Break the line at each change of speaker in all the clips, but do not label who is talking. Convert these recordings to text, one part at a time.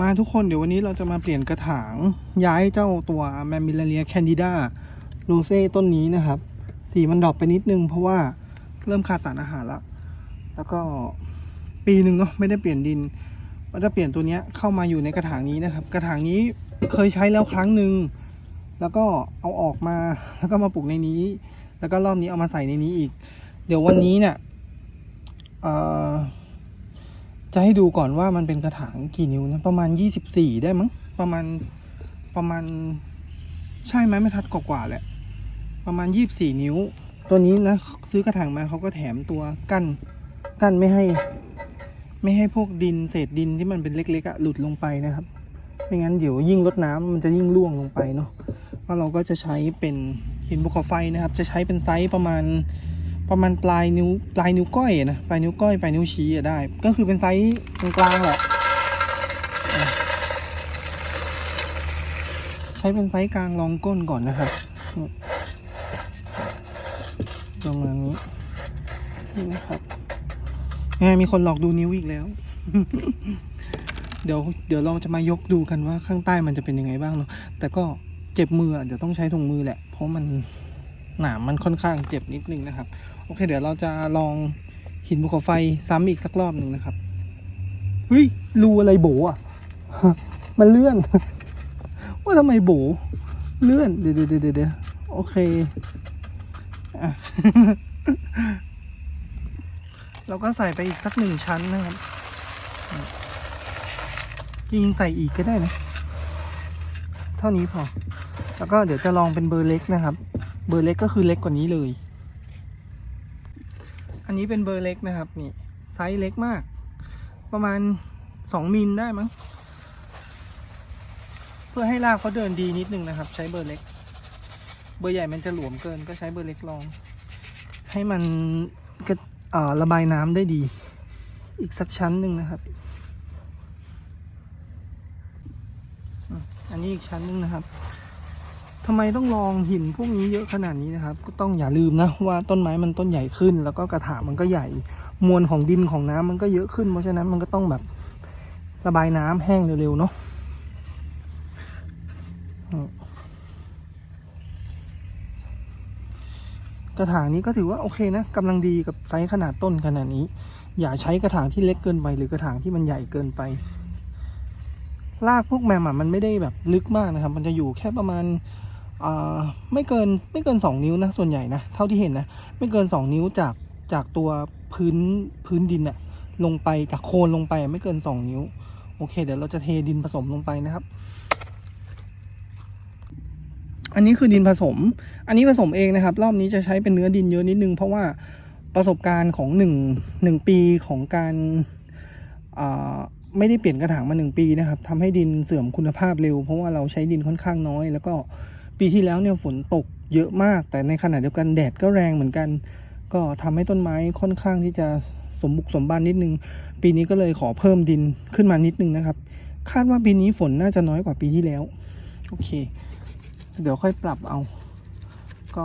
มาทุกคนเดี๋ยววันนี้เราจะมาเปลี่ยนกระถางย้ายเจ้าตัวแมมมิลเลียแคนดิดาโรเซ่ต้นนี้นะครับ สีมันดรอปไปนิดนึงเพราะว่าเริ่มขาดสารอาหารแล้วแล้วก็ปีหนึ่งเนาะไม่ได้เปลี่ยนดินว่าจะเปลี่ยนตัวเนี้ยเข้ามาอยู่ในกระถางนี้นะครับ กระถางนี้เคยใช้แล้วครั้งหนึ่งแล้วก็เอาออกมาแล้วก็มาปลูกในนี้ แล้วก็รอบนี้เอามาใส่ในนี้อีก เดี๋ยววันนี้เนี่ยเอ่อ จะให้ดูก่อนว่ามันเป็นกระถางกี่นิ้วนะประมาณยี่สิบสี่ได้มั้งประมาณประมาณ ใช่ไหมไม่ทัดกว่าๆแหละ ประมาณยี่บสี่นิ้ว ตัวนี้นะซื้อกระถางมาเขาก็แถมตัวกั้นกั้นไม่ให้ ไม่ให้พวกดินเศษดินที่มันเป็นเล็กๆอะหลุดลงไปนะครับไม่งั้นเดี๋ยวยิ่งลดน้ำมันจะยิ่งร่วงลงไปเนาะว่าเราก็จะใช้เป็นหินภูเขาไฟนะครับ จะใช้เป็นไซส์ประมาณ ประมาณปลายนิ้วปลายนิ้วก้อยนะปลายนิ้วก้อยปลายนิ้วชี้ได้ ก็คือเป็นไซส์กลางๆแหละใช้เป็นไซส์กลางรองก้นก่อนนะครับประมาณนี้นี่นะครับยังไงมีคนหลอกดูนิ้วอีกแล้ว เดี๋ยวเดี๋ยวเราจะมายกดูกันว่าข้างใต้มันจะเป็นยังไงบ้างเนาะแต่ก็เจ็บมืออะเดี๋ยวต้องใช้ถุงมือแหละ เพราะมัน หนามมันค่อนข้างเจ็บนิดนึงนะครับ โอเค เดี๋ยวเราจะลองหินภูเขาไฟซ้ำอีกสักรอบหนึ่งนะครับเฮ้ยรูอะไรโบอะ มันเลื่อน ว่าทำไมโบ เลื่อน เดี๋ยวเดี๋ยวเดี๋ยวโอเคอะเราก็ใส่ไปอีกสักหนึ่งชั้นนะครับ จริงใส่อีกก็ได้นะ เท่านี้พอ แล้วก็เดี๋ยวจะลองเป็นเบอร์เล็กนะครับ เบอร์เล็กก็คือเล็กกว่านี้เลย อันนี้เป็นเบอร์เล็กนะครับนี่ไซส์เล็กมาก ประมาณสองมิลได้มั้ง เพื่อให้รากเขาเดินดีนิดนึงนะครับ ใช้เบอร์เล็ก เบอร์ใหญ่มันจะหลวมเกินก็ใช้เบอร์เล็กลอง ให้มันกระระบายน้ำได้ดี อีกสักชั้นหนึ่งนะครับอันนี้อีกชั้นหนึ่งนะครับ ทำไมต้องลองหินพวกนี้เยอะขนาดนี้นะครับ ก็ต้องอย่าลืมนะว่าต้นไม้มันต้นใหญ่ขึ้น แล้วก็กระถางมันก็ใหญ่ มวลของดินของน้ำมันก็เยอะขึ้น เพราะฉะนั้นมันก็ต้องแบบระบายน้ำแห้งเร็วๆเนาะกระถางนี้ก็ถือว่าโอเคนะกำลังดีกับไซส์ขนาดต้นขนาดนี้ อย่าใช้กระถางที่เล็กเกินไป หรือกระถางที่มันใหญ่เกินไปรากพวกแมมอะมันไม่ได้แบบลึกมากนะครับ มันจะอยู่แค่ประมาณ ไม่เกินไม่เกินสองนิ้วนะส่วนใหญ่นะเท่าที่เห็นนะไม่เกินสองนิ้วจากจากตัวพื้นพื้นดินอะลงไปจากโคนลงไปไม่เกินสองนิ้ว โอเค เดี๋ยวเราจะเทดินผสมลงไปนะครับ อันนี้คือดินผสม อันนี้ผสมเองนะครับ รอบนี้จะใช้เป็นเนื้อดินเยอะนิดนึง เพราะว่าประสบการณ์ของหนึ่งหนึ่งปีของการไม่ได้เปลี่ยนกระถางมาหนึ่งปีนะครับทำให้ดินเสื่อมคุณภาพเร็ว เพราะว่าเราใช้ดินค่อนข้างน้อย แล้วก็ ปีที่แล้วเนี่ยฝนตกเยอะมาก แต่ในขณะเดียวกันแดดก็แรงเหมือนกัน ก็ทำให้ต้นไม้ค่อนข้างที่จะสมบุกสมบันนิดนึง ปีนี้ก็เลยขอเพิ่มดินขึ้นมานิดนึงนะครับ คาดว่าปีนี้ฝนน่าจะน้อยกว่าปีที่แล้ว โอเค เดี๋ยวค่อยปรับเอา ก็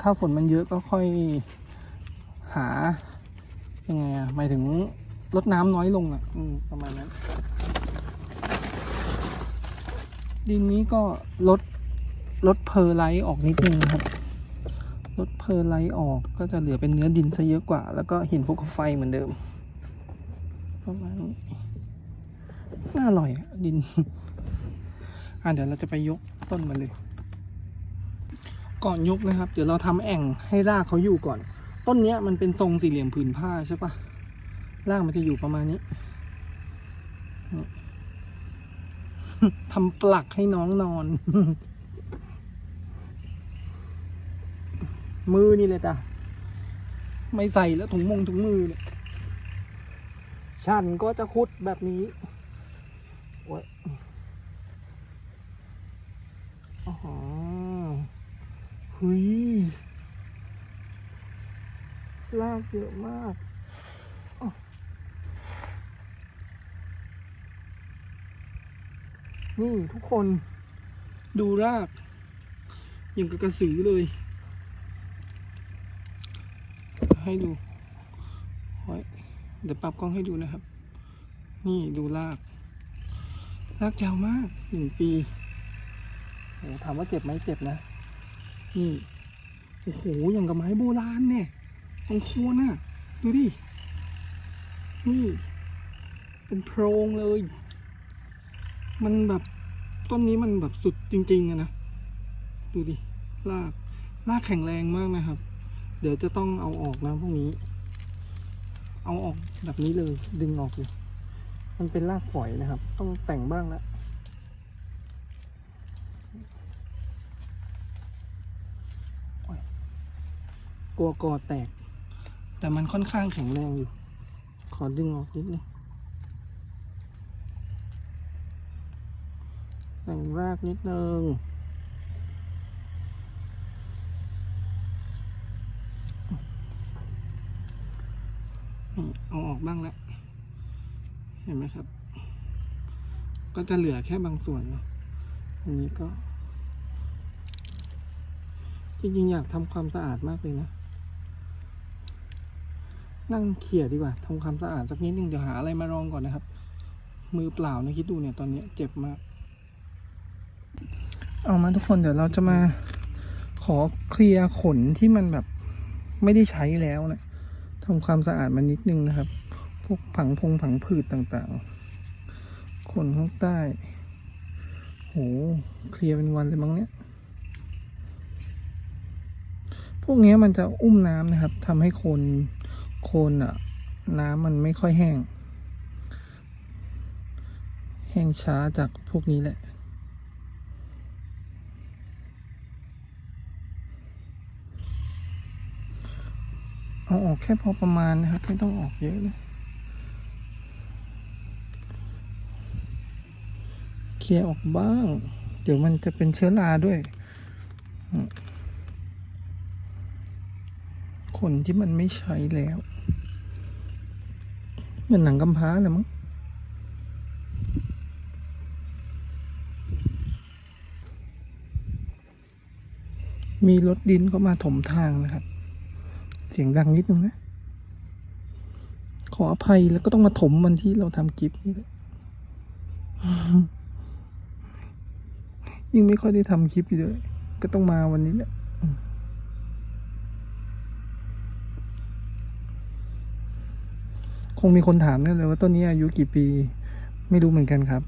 ถ้าฝนมันเยอะก็ค่อยหายังไงอะหมายถึงลดน้ำน้อยลงอะอืมประมาณนั้น ดินนี้ก็ลด ลดเพอร์ไลท์ออกนิดนึงนะครับ ลดเพอร์ไลท์ออกก็จะเหลือเป็นเนื้อดินซะเยอะกว่า แล้วก็หินภูเขาไฟเหมือนเดิมประมาณนี้น่าอร่อยอะดิน อะเดี๋ยวเราจะไปยกต้นมันเลย ก่อนยกนะครับ เดี๋ยวเราทำแอ่งให้รากเขาอยู่ก่อน ต้นเนี้ยมันเป็นทรงสี่เหลี่ยมผืนผ้าใช่ปะรากมันจะอยู่ประมาณนี้ทำปลักให้น้องนอน มือนี่เลยจ้ะไม่ใส่แล้วถุงมงถุงมือเนี่ยฉันก็จะคุดแบบนี้โอ้ยอ๋อเฮ้ยลากเยอะมากอ้าวนี่ทุกคนดูรากอย่างกับกระสือเลย ให้ดูเดี๋ยวปรับกล้องให้ดูนะครับ นี่ดูราก ลากยาวมากหนึ่งปีโอ้ถามว่าเจ็บไหมเจ็บนะ นี่โอ้โหอย่างกับไม้โบราณเนี่ยตรงโคนน่ะ ดูดิ นี่ เป็นโพรงเลย มันแบบต้นนี้มันแบบสุดจริงๆอะนะ ดูดิรากรากแข็งแรงมากนะครับ เดี๋ยวจะต้องเอาออกนะพวกนี้ เอาออกแบบนี้เลย ดึงออกเลย มันเป็นรากฝอยนะครับ ต้องแต่งบ้างละกลัวกอแตก แต่มันค่อนข้างแข็งแรงอยู่ ขอดึงออกนิดนึงแต่งรากนิดนึง นี่เอาออก บ้างแล้ว เห็นไหมครับ ก็จะเหลือแค่บางส่วนเนาะอันนี้ก็ จริงๆ อยากทำความสะอาดมากเลยนะ นั่งเขี่ยดีกว่าทำความสะอาดสักนิดนึงเดี๋ยวหาอะไรมารองก่อนนะครับ มือเปล่านะคิดดูเนี่ยตอนนี้เจ็บมาก เอามาทุกคนเดี๋ยวเราจะมาขอเคลียร์ขนที่มันแบบไม่ได้ใช้แล้วนะทำความสะอาดมันนิดนึงนะครับ พวกผังพงผังผืดต่างๆขนข้างใต้ โห เคลียร์เป็นวันเลยมั้งเนี่ย พวกเนี้ยมันจะอุ้มน้ำนะครับทำให้คนโคนอะน้ำมันไม่ค่อยแห้ง แห้งช้าจากพวกนี้แหละเอาออกแค่พอประมาณนะครับ ไม่ต้องออกเยอะเลย เคลียร์ออกบ้าง เดี๋ยวมันจะเป็นเชื้อราด้วยอืมขนที่มันไม่ใช้แล้วเหมือนหนังกำพร้าเลยมั้งมีรถดินก็มาถมทางนะครับ เสียงดังนิดนึงนะ ขออภัยแล้วก็ต้องมาถมวันที่เราทำกิฟต์นี่แหละ ยิ่งไม่ค่อยได้ทำคลิปอยู่เลยก็ต้องมาวันนี้แหละคงมีคนถามแน่เลยว่าต้นนี้อายุกี่ปี ไม่รู้เหมือนกันครับ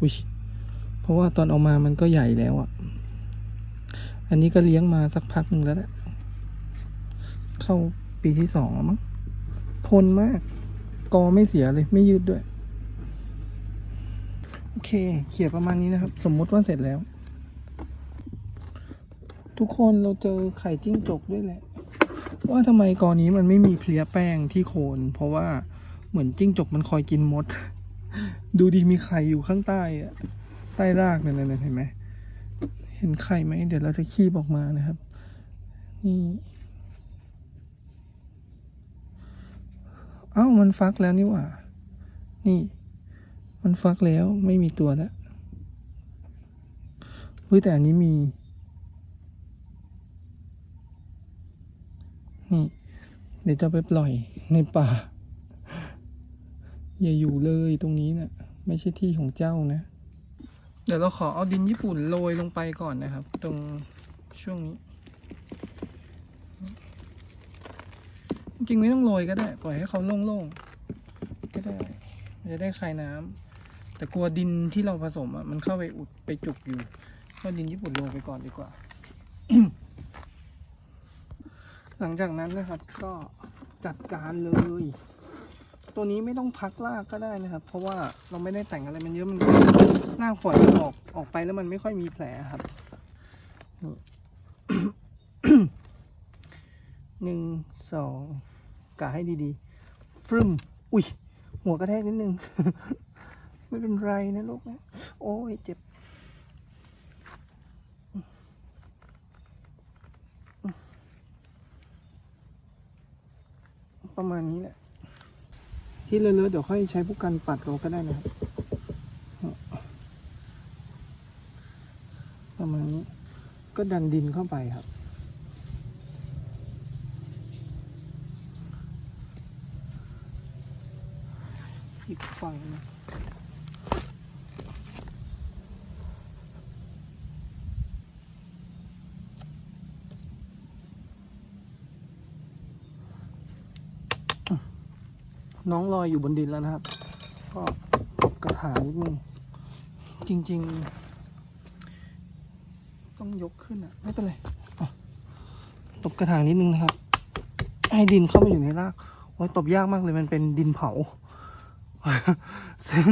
อุ้ยเพราะว่าตอนเอามามันก็ใหญ่แล้วอะ่ะ อันนี้ก็เลี้ยงมาสักพักหนึ่งแล้วแหละ เข้าปีที่สองแล้วมั้ง ทนมาก กอไม่เสียเลย ไม่ยืดด้วย อเค เขียนประมาณนี้นะครับ สมมุติว่าเสร็จแล้ว ทุกคนเราเจอไข่จิ้งจกด้วยแหละ ว่าทำไมกอนี้มันไม่มีเพลียแป้งที่โคน เพราะว่าเหมือนจิ้งจกมันคอยกินมด ดูดีมีไข่อยู่ข้างใต้อะใต้รากนั่นนะเห็นไหมเห็นไข่ไหมเดี๋ยวเราจะคีบออกมานะครับ นี่เอ้ามันฟักแล้วนี่หว่า นี่ มันฟักแล้วไม่มีตัวแล้วเฮ้ยแต่อันนี้มี นี่ เดี๋ยวจะไปปล่อยในป่า อย่าอยู่เลยตรงนี้นะ่ะ ไม่ใช่ที่ของเจ้านะ เดี๋ยวเราขอเอาดินญี่ปุ่นโรยลงไปก่อนนะครับ ตรงช่วงนี้ จริงไม่ต้องโรยก็ได้ ปล่อยให้เขาโล่งๆ ก็ได้จะได้คายน้ำ แต่กลัวดินที่เราผสมอะมันเข้าไปอุดไปจุกอยู่ ก็ดินญี่ปุ่นลงไปก่อนดีกว่า หลังจากนั้นนะครับ ก็จัดการเลย ตัวนี้ไม่ต้องพักลากก็ได้นะครับ เพราะว่าเราไม่ได้แต่งอะไรมันเยอะมันลากฝอยมันออกออกไปแล้วมันไม่ค่อยมีแผลครับหนึ่งสองกะให้ดีๆฟรึมอุ้ยหัวกระแทกนิดนึง ไม่เป็นไรนะลูกนะ โอ้ยเจ็บ ประมาณนี้แหละ ที่เลอะๆเดี๋ยวค่อยใช้ผู้กันปัดเราก็ได้นะครับ ประมาณนี้ ก็ดันดินเข้าไปครับอีกฝั่งหนึ่ง น้องลอยอยู่บนดินแล้วนะครับ ก็ตบกระถางนิดนึงจริง ๆ ต้องยกขึ้นอะ ไม่เป็นไรตบกระถางนิดนึงนะครับ ให้ดินเข้าไปอยู่ในรากโอ้ยตบยากมากเลยมันเป็นดินเผา ซึ่ง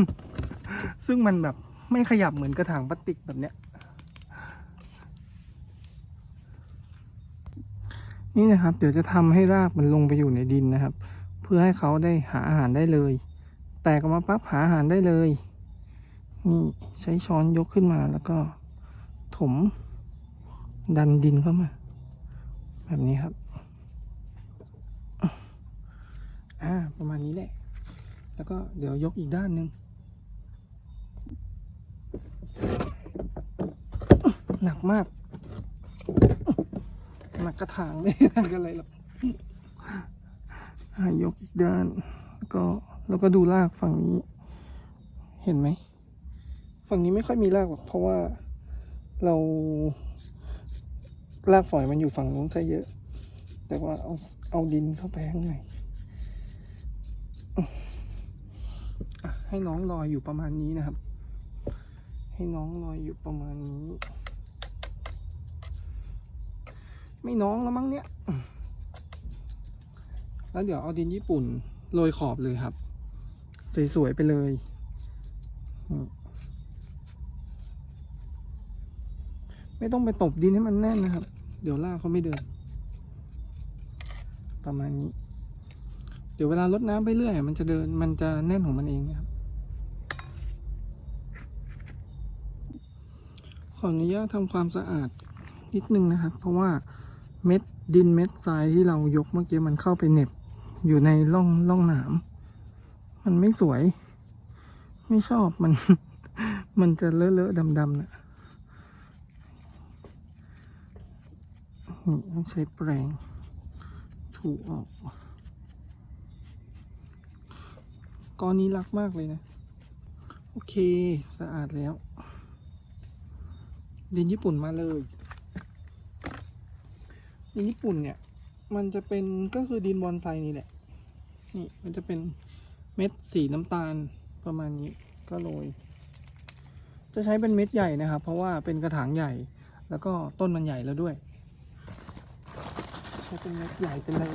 ซึ่งมันแบบไม่ขยับเหมือนกระถางพลาสติกแบบเนี้ย นี่นะครับ เดี๋ยวจะทำให้รากมันลงไปอยู่ในดินนะครับ เพื่อให้เขาได้หาอาหารได้เลย แตกออกมาปั๊บหาอาหารได้เลย นี่ใช้ช้อนยกขึ้นมาแล้วก็ถม ดันดินเข้ามา แบบนี้ครับ อ่า ประมาณนี้แหละ แล้วก็เดี๋ยวยกอีกด้านหนึ่งหนักมาก หนักกระถางไม่หนักอะไรหรอก ยกอีกด้านแล้วก็แล้วก็ดูรากฝั่งนี้ เห็นไหม ฝั่งนี้ไม่ค่อยมีรากหรอกเพราะว่าเรารากฝอยมันอยู่ฝั่งนู้นซะเยอะ แต่ว่าเอาเอาดินเข้าไปข้างในให้น้องลอยอยู่ประมาณนี้นะครับ ให้น้องลอยอยู่ประมาณนี้ ไม่น้องแล้วมั้งเนี่ย แล้วเดี๋ยวเอาดินญี่ปุ่นโรยขอบเลยครับ สวยๆไปเลยไม่ต้องไปตบดินให้มันแน่นนะครับ เดี๋ยวลากเขาไม่เดิน ประมาณนี้ เดี๋ยวเวลารดน้ำไปเรื่อย มันจะเดิน มันจะแน่นของมันเองนะครับ ขออนุญาตทำความสะอาดนิดนึงนะครับ เพราะว่าเม็ดดินเม็ดทรายที่เรายกเมื่อกี้มันเข้าไปเหน็บ อยู่ในร่องร่องหนาม มันไม่สวย ไม่ชอบมัน มันจะเลอะเลอะดำดำๆนะนี่ต้องใช้แปรงถูออกก้อนนี้รักมากเลยนะ โอเค สะอาดแล้ว ดินญี่ปุ่นมาเลยดินญี่ปุ่นเนี่ย มันจะเป็นก็คือดินบอนไซนี่แหละ นี่มันจะเป็นเม็ดสีน้ำตาลประมาณนี้ก็โรย จะใช้เป็นเม็ดใหญ่นะครับ เพราะว่าเป็นกระถางใหญ่ แล้วก็ต้นมันใหญ่แล้วด้วย ใช้เป็นเม็ดใหญ่เป็นเลย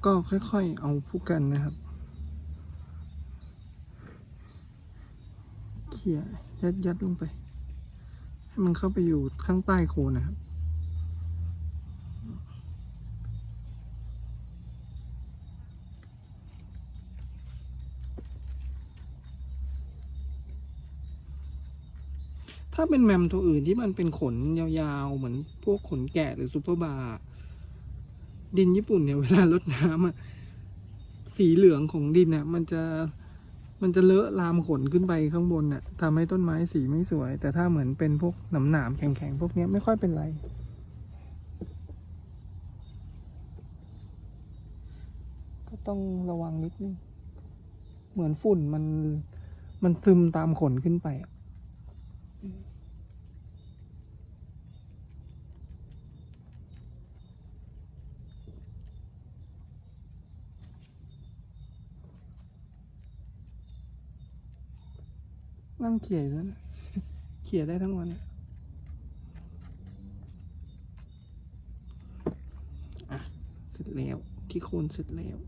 แล้วก็ค่อยๆเอาผู้กันนะครับ เขี่ยยัดยัดๆลงไป ให้มันเข้าไปอยู่ข้างใต้โคนนะครับถ้าเป็นแมมตัวอื่นที่มันเป็นขนยาวๆ เหมือนพวกขนแกะหรือซูเปอร์บาร์ ดินญี่ปุ่นเนี่ยเวลารดน้ำอะสีเหลืองของดินอะมันจะมันจะเลอะลามขนขึ้นไปข้างบนน่ะทำให้ต้นไม้สีไม่สวย แต่ถ้าเหมือนเป็นพวกหนามหนามๆแข็งๆ พวกเนี้ยไม่ค่อยเป็นไร ก็ต้องระวังนิดนึง เหมือนฝุ่นมันมันซึมตามขนขึ้นไป นั่งเขี่ยอยู่นั่นะเขี่ยได้ทั้งวันอะอะเสร็จแล้วขี้โคลนเสร็จแล้ว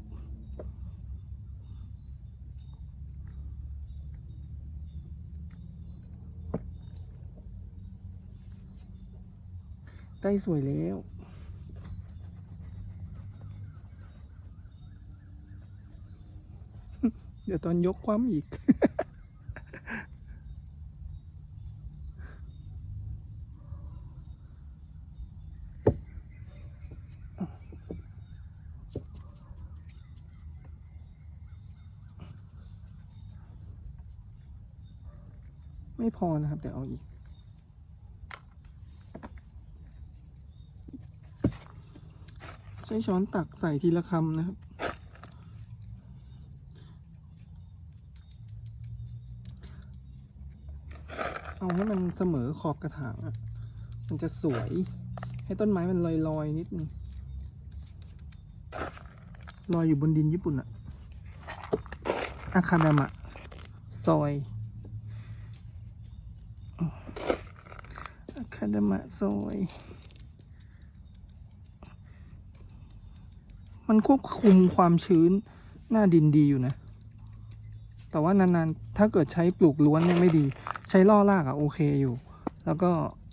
ใกล้สวยแล้ว เดี๋ยวตอนยกความอีก ไม่พอนะครับ เดี๋ยวเอาอีก ใช้ช้อนตักใส่ทีละคำนะครับ เอาให้มันเสมอขอบกระถางอะมันจะสวย ให้ต้นไม้มันลอยๆนิดนึงลอยอยู่บนดินญี่ปุ่นอะอาคาดามะซอยอาดามะซอย มันควบคุมความชื้นหน้าดินดีอยู่นะ แต่ว่านานๆ ถ้าเกิดใช้ปลูกล้วนเนี่ยไม่ดี ใช้ล่อรากอะโอเคอยู่ แล้วก็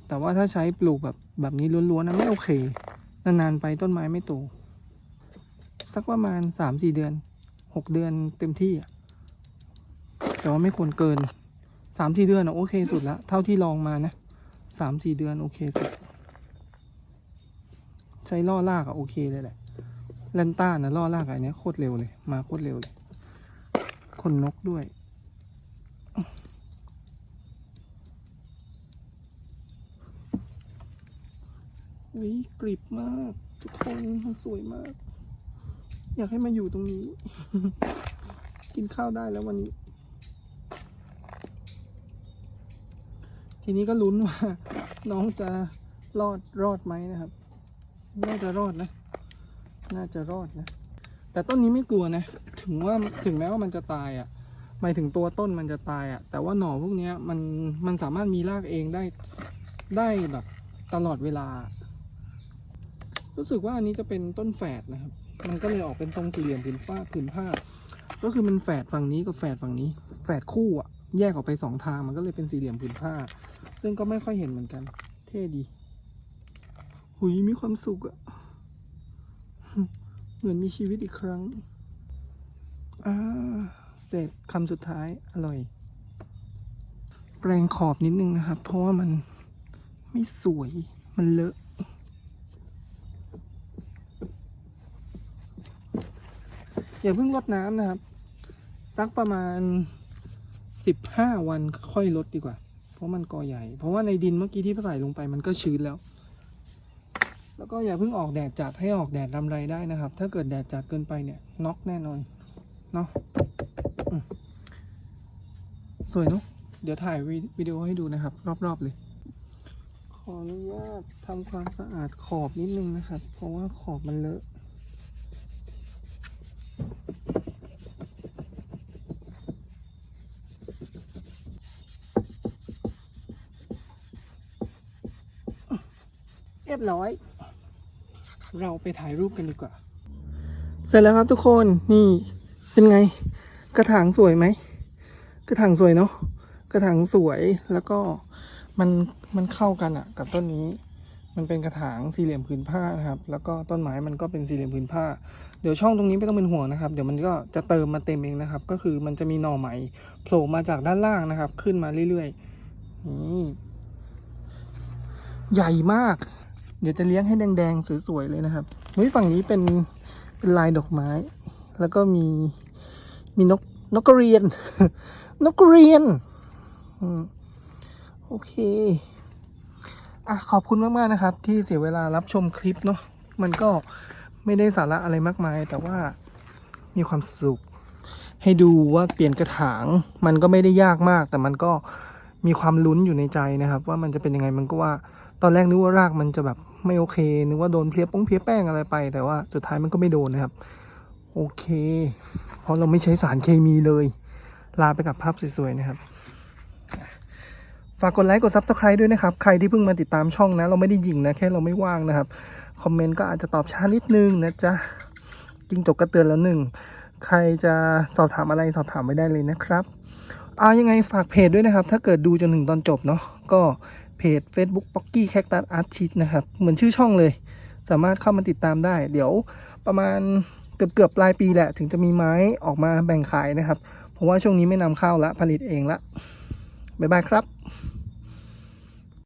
แต่ว่าถ้าใช้ปลูกแบบแบบนี้ล้วนๆนะไม่โอเค นานๆไปต้นไม้ไม่โต สักประมาณสามสี่เดือนหกเดือนเต็มที่อะแต่ว่าไม่ควรเกินสามสี่เดือนอะโอเคสุดละเท่าที่ลองมานะ สามสี่เดือนโอเคสุดใช้ล่อรากอะโอเคเลยแหละแลนต้านะล่อรากอันนี้โคตรเร็วเลย มาโคตรเร็วเลยขนนกด้วย วิกริบมาก ทุกคนมันสวยมาก อยากให้มาอยู่ตรงนี้ กินข้าวได้แล้ววันนี้ ทีนี้ก็ลุ้นว่าน้องจะรอดรอดไหมนะครับ น่าจะรอดนะ น่าจะรอดนะ แต่ต้นนี้ไม่กลัวนะ ถึงว่าถึงแม้ว่ามันจะตายอะ่ะหมายถึงตัวต้นมันจะตายอะ่ะ แต่ว่าหน่อพวกนี้มันมันสามารถมีรากเองได้ได้แบบตลอดเวลา รู้สึกว่าอันนี้จะเป็นต้นแฝดนะครับ มันก็เลยออกเป็นทรงสี่เหลี่ยมผืนผ้าผืนผ้า ก็คือมันแฝดฝั่งนี้กับแฝดฝั่งนี้ แฝดคู่อะ แยกออกไปสองทางมันก็เลยเป็นสี่เหลี่ยมผืนผ้า ซึ่งก็ไม่ค่อยเห็นเหมือนกัน เท่ดี หุยมีความสุขอะเหมือนมีชีวิตอีกครั้ง อ่า เสร็จคำสุดท้ายอร่อย แปรงขอบนิดนึงนะครับ เพราะว่ามันไม่สวย มันเลอะ อย่าเพิ่งลดน้ำนะครับ สักประมาณสิบห้าวันค่อยลดดีกว่า เพราะมันกอใหญ่ เพราะว่าในดินเมื่อกี้ที่ใส่ลงไปมันก็ชื้นแล้ว แล้วก็อย่าเพิ่งออกแดดจัดให้ออกแดดรำไรได้นะครับ ถ้าเกิดแดดจัดเกินไปเนี่ยน็อกแน่นอนเนาะสวยเนาะเดี๋ยวถ่ายววิดีโอให้ดูนะครับ รอบๆเลย ขออนุญาตทำความสะอาดขอบนิดนึงนะครับ เพราะว่าขอบมันเลอะ ยบร้อย เราไปถ่ายรูปกันดีกว่า เสร็จแล้วครับทุกคนนี่เป็นไง กระถางสวยไหมกระถางสวยเนาะกระถางสวยแล้วก็มันมันเข้ากันอะกับต้นนี้ มันเป็นกระถางสี่เหลี่ยมผืนผ้านะครับ แล้วก็ต้นไม้มันก็เป็นสี่เหลี่ยมผืนผ้า เดี๋ยวช่องตรงนี้ไม่ต้องเป็นห่วงนะครับ เดี๋ยวมันก็จะเติมมาเต็มเองนะครับ ก็คือมันจะมีหน่อใหม่โผล่มาจากด้านล่างนะครับ ขึ้นมาเรื่อยๆนี่ใหญ่มาก เดี๋ยวจะเลี้ยงให้แดงๆสวยๆเลยนะครับเฮ้ยฝั่งนี้เป็นเป็นลายดอกไม้ แล้วก็มีมีนกนกกระเรียน นกกระเรียนอืมโอเคอะขอบคุณมากๆนะครับ ที่เสียเวลารับชมคลิปเนาะมันก็ไม่ได้สาระอะไรมากมาย แต่ว่ามีความสุข ให้ดูว่าเปลี่ยนกระถาง มันก็ไม่ได้ยากมาก แต่มันก็มีความลุ้นอยู่ในใจนะครับ ว่ามันจะเป็นยังไงมันก็ว่า ตอนแรกนึกว่ารากมันจะแบบ ไม่โอเค นึกว่าโดนเพลียป้งเพลียแป้งอะไรไป แต่ว่าสุดท้ายมันก็ไม่โดนนะครับ โอเค เพราะเราไม่ใช้สารเคมีเลย ลาไปกับภาพสวยๆนะครับ ฝากกดไลค์กด Subscribe ด้วยนะครับ ใครที่เพิ่งมาติดตามช่องนะ เราไม่ได้ยิงนะ แค่เราไม่ว่างนะครับ คอมเมนต์ก็อาจจะตอบช้านิดนึงนะจ๊ะจริงจกกระเตือนแล้วหนึ่ง ใครจะสอบถามอะไรสอบถามไว้ได้เลยนะครับเอายังไงฝากเพจด้วยนะครับ ถ้าเกิดดูจนถึงตอนจบเนาะก็ เพจ Facebook p o c k y Cactus Artist นะครับ เหมือนชื่อช่องเลย สามารถเข้ามาติดตามได้ เดี๋ยวประมาณเกือบเกือบปลายปีแหละ ถึงจะมีไม้ออกมาแบ่งขายนะครับ เพราะว่าช่วงนี้ไม่นำเข้าละผลิตเองละบ๊ายบายครับ